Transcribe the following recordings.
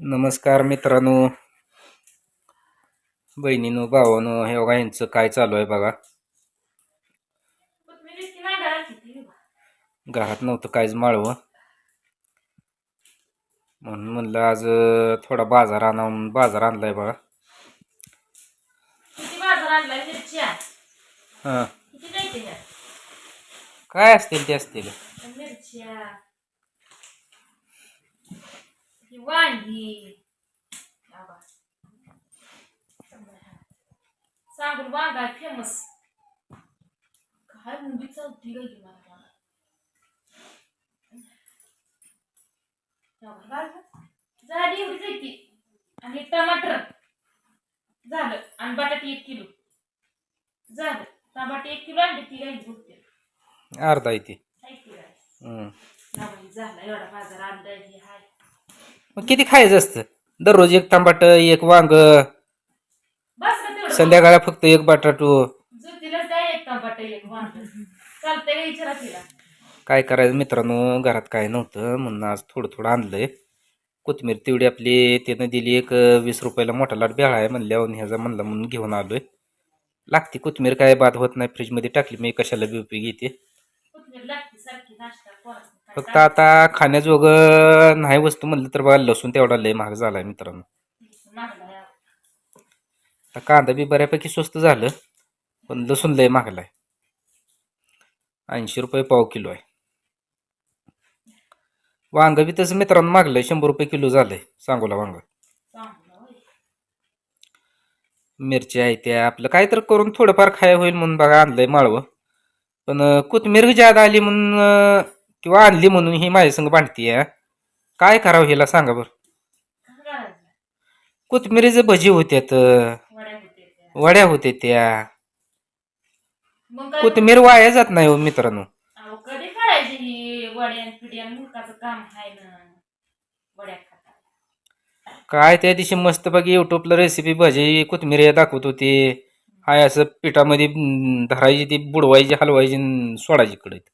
नमस्कार मित्रांनो. बहिणीनो भावानो हे बघा यांचं काय चालू आहे बघा. घरात नव्हतं काहीच माळवं. म्हणून म्हणलं आज थोडा बाजार आणा बाजार आणलाय बघा. हां. काय असतील ते असतील. ही वांगी. सांगून वांगा फेमस काय मुंबई चौथी गेली मला. झाली एवढी जायची आणि टमाटर झालं आणि बटाटे एक किलो झालं टमाटे एक किलो ती अर्धा आहे ती ऐक की काय. जावई झाला एवढा बाजार मग किती खायचं असतं? दररोज एक तांबाट एक वांग. बस का तेवढं. संध्याकाळी फक्त एक बटाटू. काय एक टमाट एक वांग. चालतंय का विचारा तिला. काय करायचं मित्रांनो? घरात काय नव्हतं. म्हणून आज थोडं थोडं आणलंय. कोथिंबीर तेवढी आपली त्यानं दिली एक वीस रुपयाला मोठा लाट बेळा आहे म्हणल्यावर ह्याचा म्हणलं म्हणून घेऊन आलोय. लागते कोथिंबीर काय बाद होत नाही. फ्रीजमध्ये टाकली मी कशाला बी उपयोगी येते? फक्त आता खाण्याजोगं नाही वस्तू म्हणलं तर बघा लसूण तेवढा लय महाग झालाय मित्रांनो. आता कांदा बी बऱ्यापैकी स्वस्त झालं पण लसूण लय महागलाय. ऐंशी रुपये पाव किलो आहे. वांग बी तसं मित्रांनो मागलंय शंभर रुपये किलो झालंय सांगोला वांग. मिरची आहे त्या आपलं काय तर करून थोडंफार खाय होईल म्हणून बघा आणलंय माळवं. पण अं, कोथिंबीर ज्यादा आली म्हणून किंवा आणली म्हणून ही माझ्या संग भांडतीय? काय करावं हिला सांगा बरं. कोथिंबीरीचे भजी होत्यात वड्या होते त्या. कोथिंबीर वाया जात नाही हो मित्रांनो. अहो, कधी करायची ही वड्यान पिड्यान मुलकाचं काम आहे ना. वड्या खाता काय त्या दिवशी मस्त बघी युट्यूबला रेसिपी भजी कोथिंबीर दाखवत होती. हाय असं पिठामध्ये धरायची ती बुडवायची हलवायची सोडायची कडे ते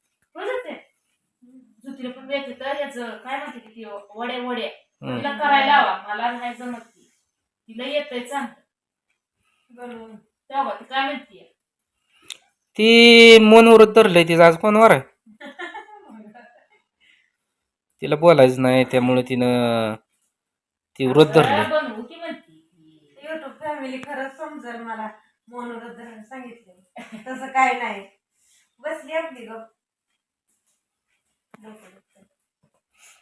जुतीला पण येते तर याचं काय म्हणते की ती वड्या वड्या हम्म. तिला करायला हवा मला नाही जमत ती. तिला येतंय चांगलं. तेव्हा ती काय म्हणते? ती मन वरत धरलंय तिचं आज कोणवर आहे तिला बोलायचं नाही त्यामुळे तिनं ती व्रत धरलंय. बनवू की म्हणते. ती. युट्यूब फॅमिली खरंच समजेल मला. मनोरंजन सांगितले तसं काय नाही. बसली आपली गप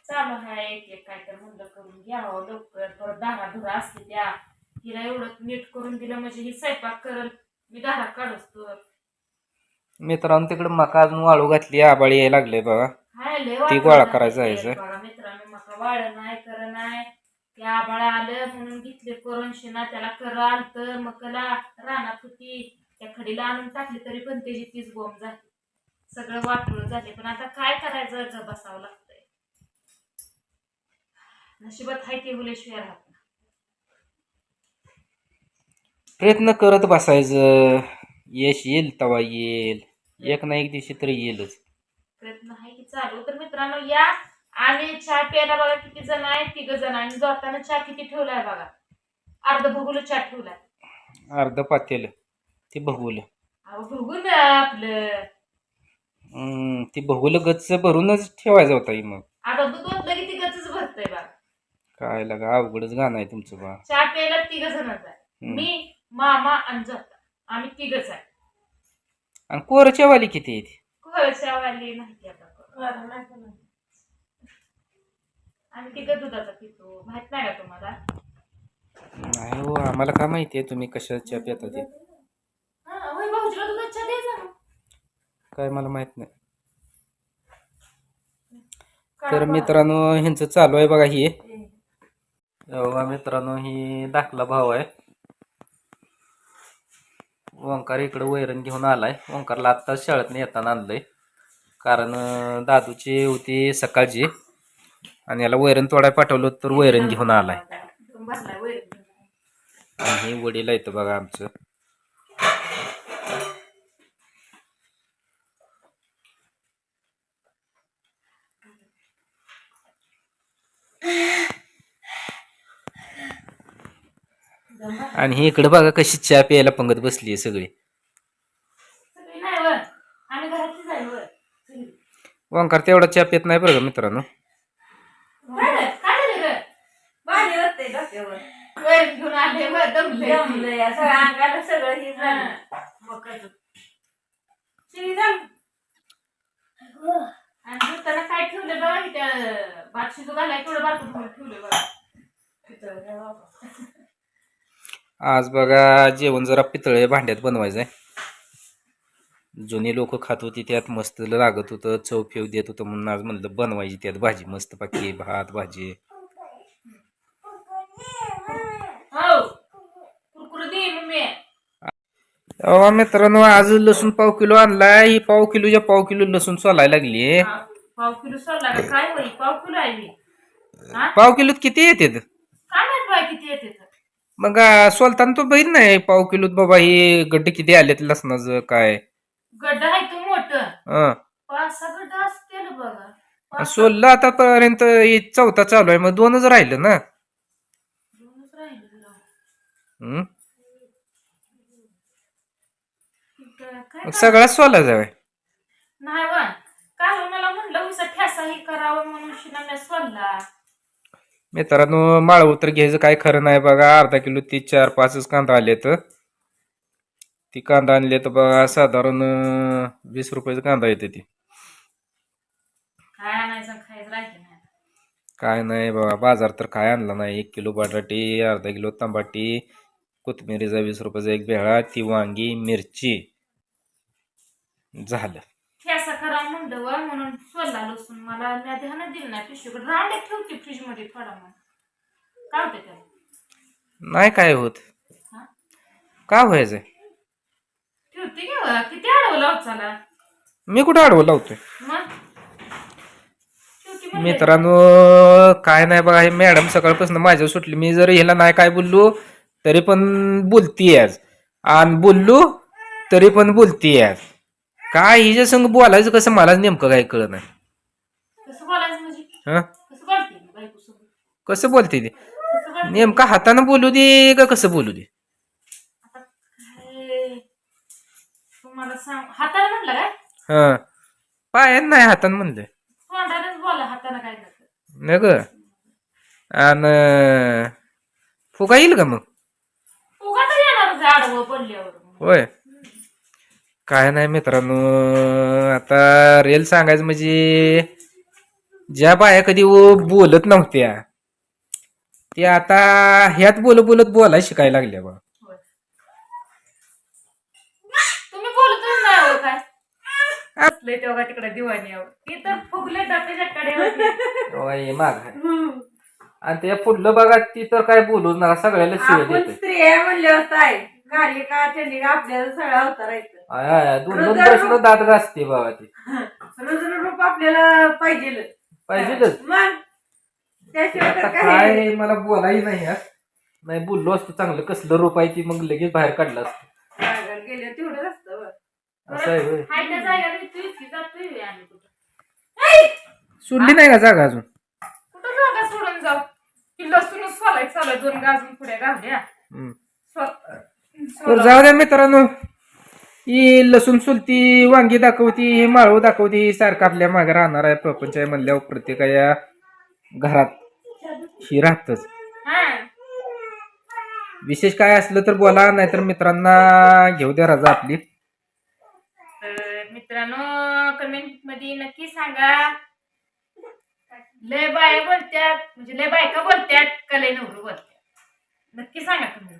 चालू आहे एक एक काय तर म्हणलं करून घ्यावं. लवकर परत दारा धुरा असते त्या. तिला एवढं नीट करून दिलं म्हणजे ही स्वयंपाक करल. मी दारा काढूस तर. मित्रांनो तिकडे मका अजून वाळू घातली. आबाळी यायला लागले बघा. हाय लय ती वाटलं गोळा जातं करायचं. आहे, बघा मित्रांनो मका वाळ नाही कर नाही. त्या आबाळा आलं म्हणून घेतले करून शिना त्याला कर आलत मकला रानात होती. त्या खडीला आणून टाकली तरी पण त्याची तीच बोंब झाली. सगळं वाटलं झाले. पण आता काय करायचं? ग बसावं लागतंय. नशिबात हाय ते हुलेशिवाय राहत. प्रयत्न करत बसायचं. यश येईल तवा येईल. एक ना एक दिवशी तरी येईलच. प्रयत्न आहे की चालू. तर मित्रांनो या आणि चहा प्यायला बघा किती जण आहे तिघ जण. आणि जाताना चहा किती ठेवलाय बघा. अर्ध भगुल चहा ठेवलाय. अर्ध पातेल ती अहो बघून आपलं. ती बघूल गच्च भरूनच ठेवायचं होता ही मग. आता दूध ओतलं की ती गचच भरतय बा काय लागा अवघडच गाणं आहे तुमचं बा. चहा प्यायला तिघ जणच आहे. हम्म. मी मामा आणि जाता. आम्ही तिघच आहे. आणि कोरच्या वाली किती आहे ती? कोळशावाली नाही आता का तिघ दुधाचा पितो. माहीत नाही का तुम्हाला? नाही हो आम्हाला काय माहिती आहे तुम्ही कशाच्या पिता ते हा होय भाऊजीला दुधात चहा द्यायचा ना काय मला माहीत नाही. तर. मित्रांनो ह्यांचं चालू आहे बघा ही. बघा मित्रांनो ही दाखला भाव आहे. ओंकार इकडे वैरण घेऊन आलाय. ओंकारला आत्ताच शाळेत येताना आणलंय. कारण दादूची होती सकाळची. आणि याला वैरण तोडाय पाठवलं तर वैरण घेऊन आलाय. आणि हे वडील आहेत बघा आमचं. आणि ही इकडे बघा कशी चहा प्यायला पंगत बसली आहे सगळी. ओंकार तेवढा चहा पित नाही बरं का मित्रांनो काय रे? काय झालं रे? पाणी वर घेऊन आले वर दमले. जमलंय सगळं अंगाला सगळं हे झालं. मकाचं. शिवी झालं. आणि काय ठेवलं बघा की त्या भात शिजू घालाय ठेवलं बघा रे बाबा. आज बघा जेवण जरा पितळे भांड्यात बनवायचं आहे जुनी लोक खात होती त्यात मस्त लागत होतं चव फेव देत होतं म्हणून आज म्हणलं बनवायची त्यात भाजी मस्त पाकी भात भाजी हो कुरकुर दे मम्मी अहो मित्रांनो आज लसूण पाव किलो आणलाय. ही पाव किलोच्या पाव किलो लसूण सोलायला लागली पाव किलो सोडला का? काय होईल पाव किलो आहे. हा. पाव किलोत किती येते काय माहीत बाय किती येते तर. मग आ, सोलताना तो बहीण नाही. पाव किलोत बाबा ही गड्डे किती आलेत लसणाचं काय? गड्ड आहे तो मोठं. हं. पाच सहा गड्ड असतील बघा. पाच- सोललं आतापर्यंत हे चौथा चालू आहे. मग दोनच राहिलं ना? दोनच राहिले. हं? काय मग सगळा सोलायचा आहे नाही वा काल मला म्हणलं उसा ठ्यासा ही करावं म्हणून शिना मी सोडला मित्रांनो माळव तर घ्यायचं काय खरं नाही बघा. अर्धा किलो ती चार पाचच कांदा आले तर ती कांदा आणले तर बघा साधारण वीस रुपयाचा कांदा येते ती. काय आणायचं आणि खायचं राहिलं नाही. काय नाही बाबा बाजार तर काय आणला नाही. एक किलो बटाटी अर्धा किलो तंबाटी कोथिंबिरीचा वीस रुपयाचा एक बेळा ती वांगी मिरची. झालं. करावं म्हणलं वा म्हणून सोडला लसूण. मला मी ध्यान दिलं नाही पिशवीकडे. ठेवते फ्रीजमध्ये थोडा मग काय होते त्याला? नाही काय होत? हा? का व्हायचंय? ठेवते की वा किती अडवला मी कुठं आडवं लावतोय? मग? ठेवते म्हणलं. मित्रांनो काय नाही बघा हे मॅडम सकाळपासून माझ्या सुटली. मी जर ह्याला नाही काय बोललो तरी पण बोलती आज. आणि बोललो तरी पण बोलती आज. काय हिच्या संग बोलायचं कसं मलाच नेमकं काय कळत नाही. कसं बोलायचं म्हणजे? हं? कसं बोलते मी बायको सोबत कसं बोलते ते? कसं बोलते? नेमका हातानं बोलू दे का कसं बोलू दे? आता काय? तुम्हाला सांग हाताने म्हटलं काय? हा. पायान नाही हातानं म्हणलं. तोंडानेच बोला हाताने काय करत? नाही ग. आणि फुगा येईल का मग? आडवं पडल्यावर. होय. काय नाही मित्रांनो आता रेल सांगायचं म्हणजे ज्या बाया कधी बोलत नव्हत्या ते आता ह्यात बोलत बोलत बोलायला शिकायला लागल्या बा होय. तुम्ही बोलतच नाही हो काय? असले तेव्हा तिकडे दिवाणीवर ती तर फुगले डब्याच्या कडेवर माग. आणि ते पुढलं बघा ती तर काय बोलूच नका सगळ्याला शिवाय आपण देते. स्त्री आहे म्हणल्यावर काय घाली का थंडी का आपल्याला सगळं अवतारायचं आय, आय, दोन दोन प्रश्न दात घासते बाबा ती. आपल्याला पाहिजे पाहिजेच मग? त्याशिवाय आता तर काय काय मला बोलाही नाही यार. नाही बोललो असतो चांगलं. कसलं रूप आहे ती मग लगेच बाहेर काढलं असतं. रागाला गेलं तेवढंच असतं बरं. असं आहे होय. हाय त्या जागेवर येतोय की जातोय आम्ही कुठं. सोडली नाही का जागा अजून? कुठं जागा सोडून जाऊ? की लसूणच सोलाय चालू दोन गाजून पुढे हम्म. तर जाऊ द्या मित्रांनो. ही लसूण सुलती वांगी दाखवती हे माळव दाखवती सारखं आपल्या मागे राहणार आहे. प्रपंच आहे म्हणल्यावर प्रत्येका या घरात ही राहतच. विशेष काय असलं तर बोला नाहीतर मित्रांना घेऊ द्या रजा आपली. तर मित्रांनो कमेंटमध्ये नक्की सांगा. लय बाया बोलत्यात म्हणजे लय बायका बोलत्यात का लय नवरू बोलत्यात? नक्की सांगा तुम्ही